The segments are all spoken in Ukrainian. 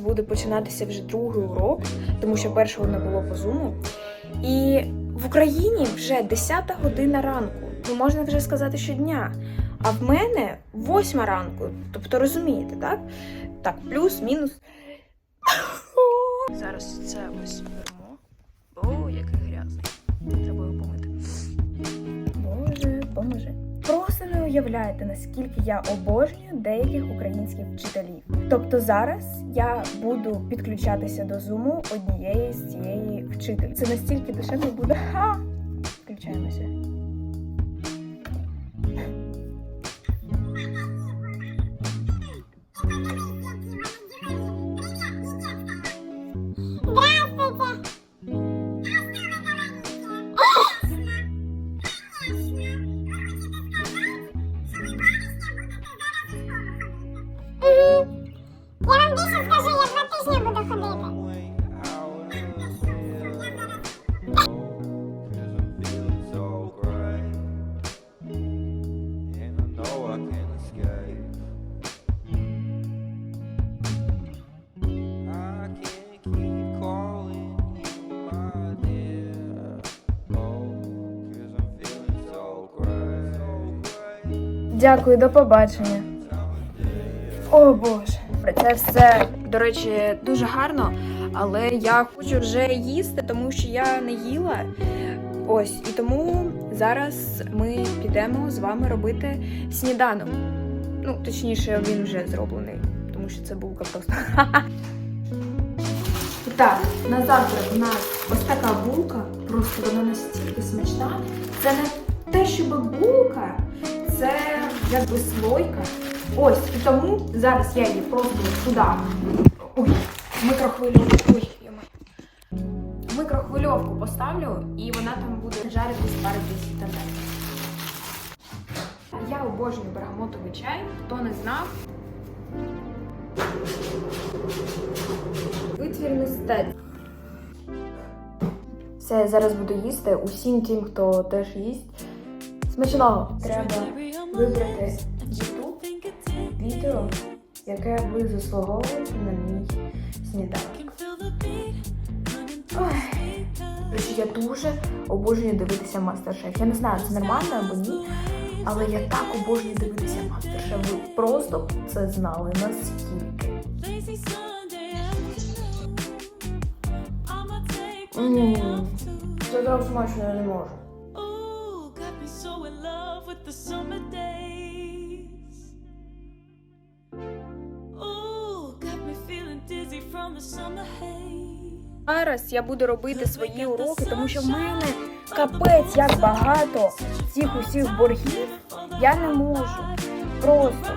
буде починатися вже другий урок, тому що першого не було по зуму. І в Україні вже 10 година ранку. Ну, можна вже сказати щодня. А в мене 8 ранку. Тобто розумієте, так? Так, плюс-мінус. Зараз це ось беремо. О, який грязний. Треба його помити. Боже, поможи. Уявляєте, наскільки я обожнюю деяких українських вчителів. Тобто зараз я буду підключатися до зуму однієї з цієї вчителі. Це настільки дешево буде. Ха! Включаємося. Дякую, до побачення. О Боже, це все, до речі, дуже гарно, але я хочу вже їсти, тому що я не їла. Ось, і тому зараз ми підемо з вами робити сніданок. Ну, точніше, він вже зроблений, тому що це булка просто. Так, на завтра у нас ось така булка, просто вона настільки смачна. Це не те, щоб булка, це якби слойка. Ось, і тому зараз я її просто сюди. Ой, микрохвильовку. Ой. В микрохвильовку поставлю, і вона там буде жаритись пару 10 температур. Я обожнюю бергамотовий чай. Хто не знав, Витвір мистецтва. Все, я зараз буду їсти усім тим, хто теж їсть. Смачного! Треба вибрати відео, яке ви заслуговуєте на мій сніданок. Ой. Я дуже обожнюю дивитися мастер-шеф. Я не знаю, це нормально або ні, але я так обожнюю дивитися мастер-шеф. Ви просто це знали наскільки. Це так смачно я не можу. Зараз я буду робити свої уроки, тому що в мене капець як багато цих усіх боргів. Я не можу. Просто.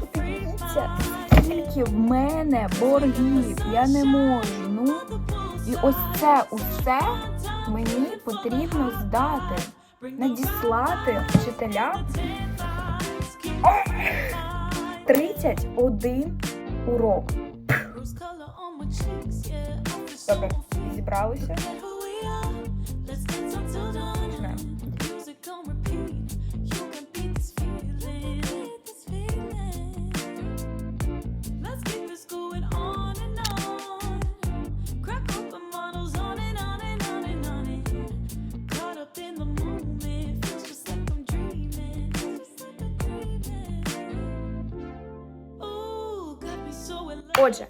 Подивіться, скільки в мене боргів. Я не можу. Ну і ось це усе мені потрібно здати, надіслати вчителям 31 урок. Rose color Отже,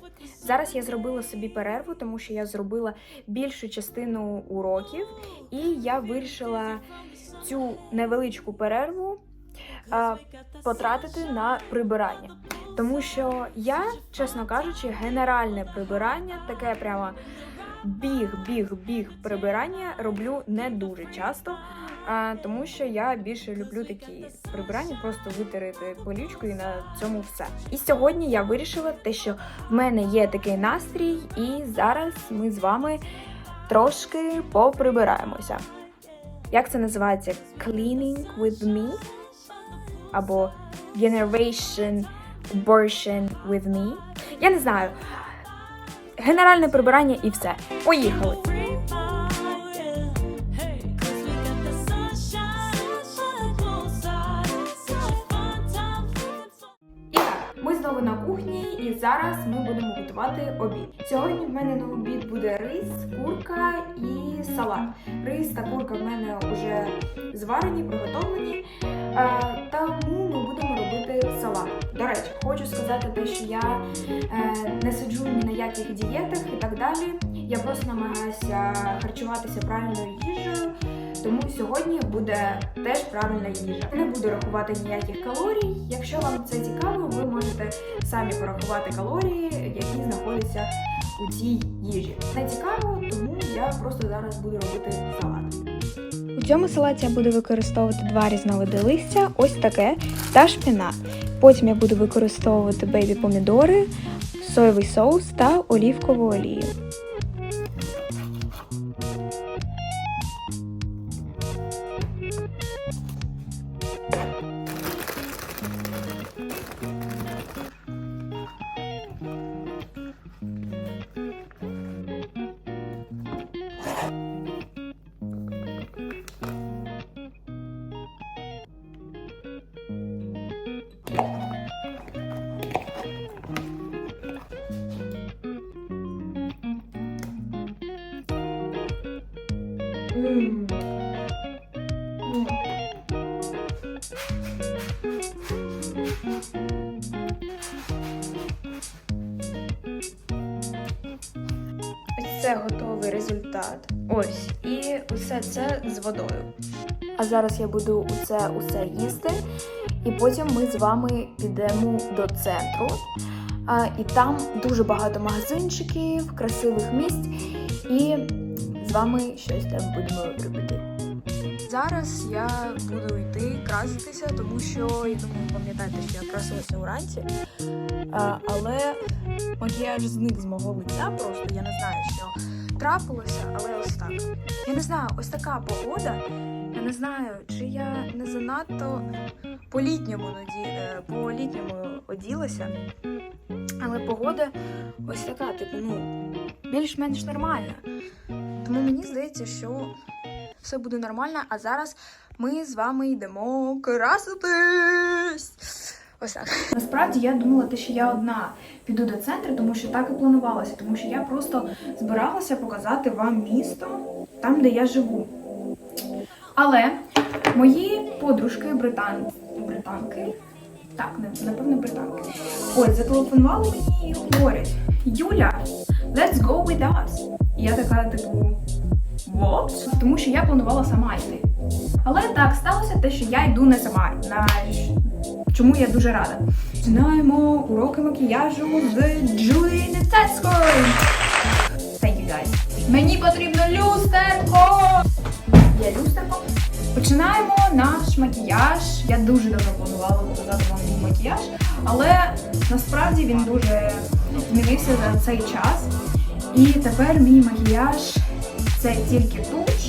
Зараз я зробила собі перерву, тому що я зробила більшу частину уроків, і я вирішила цю невеличку перерву а, потратити на прибирання. Тому що я, чесно кажучи, генеральне прибирання, таке прямо біг, біг, біг прибирання роблю не дуже часто. А, тому що я більше люблю такі прибирання, просто витерти полічку і на цьому все. І сьогодні я вирішила те, що в мене є такий настрій, і зараз ми з вами трошки поприбираємося. Як це називається? Cleaning with me? Або Generation Abortion with me? Я не знаю. Генеральне прибирання і все. Поїхали! На кухні, і зараз ми будемо готувати обід. Сьогодні в мене на обід буде рис, курка і салат. Рис та курка в мене вже зварені, приготовлені. Е, тому ми будемо робити салат. До речі, хочу сказати те, що я е, не сиджу ні на яких дієтах і так далі. Я просто намагаюся харчуватися правильною їжею. Тому сьогодні буде теж правильна їжа. Не буду рахувати ніяких калорій. Якщо вам це цікаво, ви можете самі порахувати калорії, які знаходяться у цій їжі. Не цікаво, тому я просто зараз буду робити салат. У цьому салаті я буду використовувати два різновиди листя, ось таке та шпінат. Потім я буду використовувати бейбі помідори, соєвий соус та олівкову олію. Ось, і усе це з водою. А зараз я буду усе усе їсти, і потім ми з вами підемо до центру. А, і там дуже багато магазинчиків, красивих місць, і з вами щось там будемо робити. Зараз я буду йти краситися, тому що я думаю, пам'ятаєте, що я красилася уранці. А, але макіяж зник з мого лиця, просто я не знаю, що трапилося, але ось так. Я не знаю, ось така погода. Я не знаю, чи я не занадто по-літньому е, по-літньому оділася. Але погода ось така, типу, ну, більш-менш нормальна. Тому мені здається, що все буде нормально. А зараз ми з вами йдемо краситись. Ось так. Насправді я думала, те, що я одна піду до центру, тому що так і планувалося, тому що я просто збиралася показати вам місто там, де я живу. Але мої подружки британ... британки, так, напевно, британки, ось зателефонували мені і говорять: Юля, let's go with us. І я така, типу, what? Тому що я планувала сама йти. Але так сталося те, що я йду не сама. На чому я дуже рада. Починаємо уроки макіяжу з Джулії Нецецькою. Thank you guys. Мені потрібно люстерко. Є люстерко. Починаємо наш макіяж. Я дуже давно планувала показати вам мій макіяж, але насправді він дуже змінився за цей час. І тепер мій макіяж це тільки туш,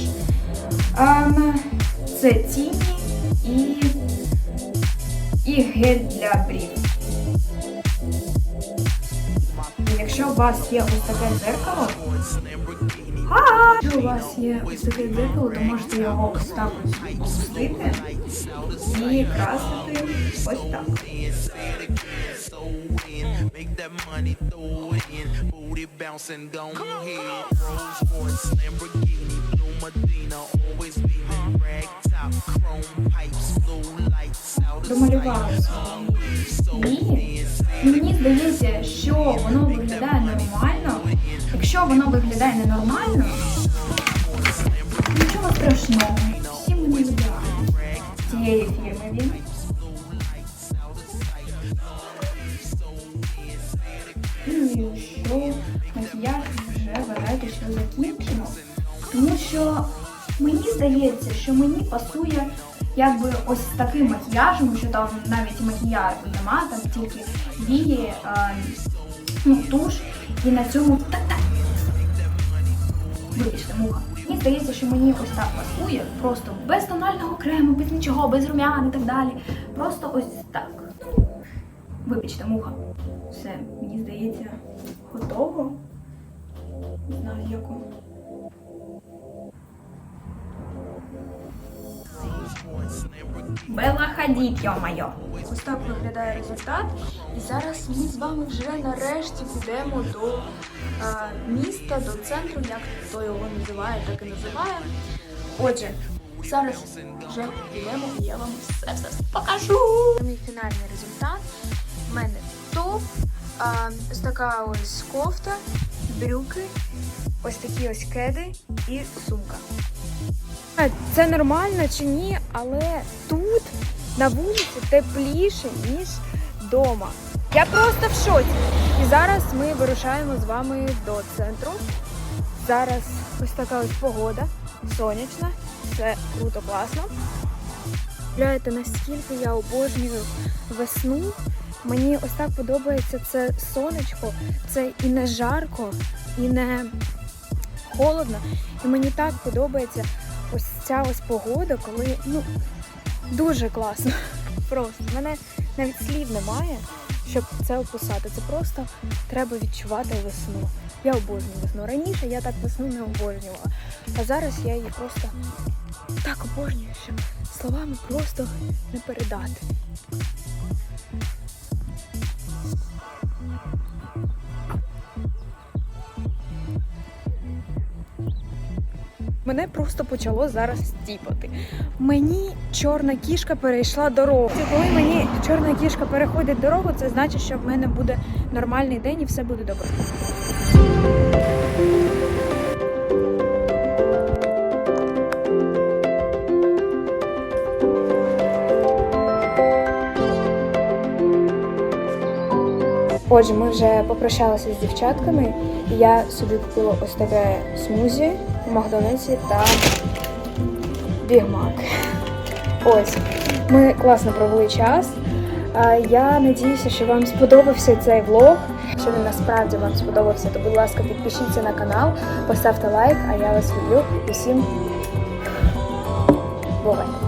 ем, це тіні і, і гель для брів. Якщо у вас є ось таке дзеркало, якщо у вас є ось таке дзеркало, то можете його ось так опустити і красити ось так. Make that money, throw it in. Booty bouncing, go ahead. Rolls Royce, Lamborghini, Blue Medina, always Домалювала. І Мені здається, що воно виглядає нормально. Якщо воно виглядає ненормально, нічого страшного. Всі ми не. Цієї фірми він. Ну і що макіяж вже вважайте, що закінчено. Тому що здається, що мені пасує якби ось таким макіяжем, що там навіть макіяжу нема, там тільки вії, е, ну, туш, і на цьому так-так. Вибачте, муха. Мені здається, що мені ось так пасує, просто без тонального крему, без нічого, без румян і так далі. Просто ось так. Вибачте, муха. Все, мені здається, готово. Не знаю, яку. Бела Хадід, йо-моє. Ось так виглядає результат. І зараз ми з вами вже нарешті підемо до е, міста, до центру, як хто його називає, так і називає. Отже, зараз вже підемо і я вам все, все покажу. Мій фінальний результат. У мене топ, а, ось така ось кофта, брюки, ось такі ось кеди і сумка. Це нормально чи ні, але тут на вулиці тепліше, ніж вдома. Я просто в шоці. І зараз ми вирушаємо з вами до центру. Зараз ось така ось погода, сонячна, все круто, класно. Уявляєте, наскільки я обожнюю весну. Мені ось так подобається це сонечко, це і не жарко, і не холодно. І мені так подобається ось ця ось погода, коли ну дуже класно. Просто В мене навіть слів немає, щоб це описати. Це просто треба відчувати весну. Я обожнюю весну. Раніше я так весну не обожнювала, а зараз я її просто так обожнюю, що словами просто не передати. Мене просто почало зараз стіпати. Мені чорна кішка перейшла дорогу. Коли мені чорна кішка переходить дорогу, це значить, що в мене буде нормальний день і все буде добре. Отже, ми вже попрощалися з дівчатками. і Я собі купила ось таке смузі в Макдональдсі та бігмак. Ось, ми класно провели час. Я надіюся, що вам сподобався цей влог. Якщо він насправді вам сподобався, то будь ласка, підпишіться на канал, поставте лайк, а я вас люблю. Усім бувайте!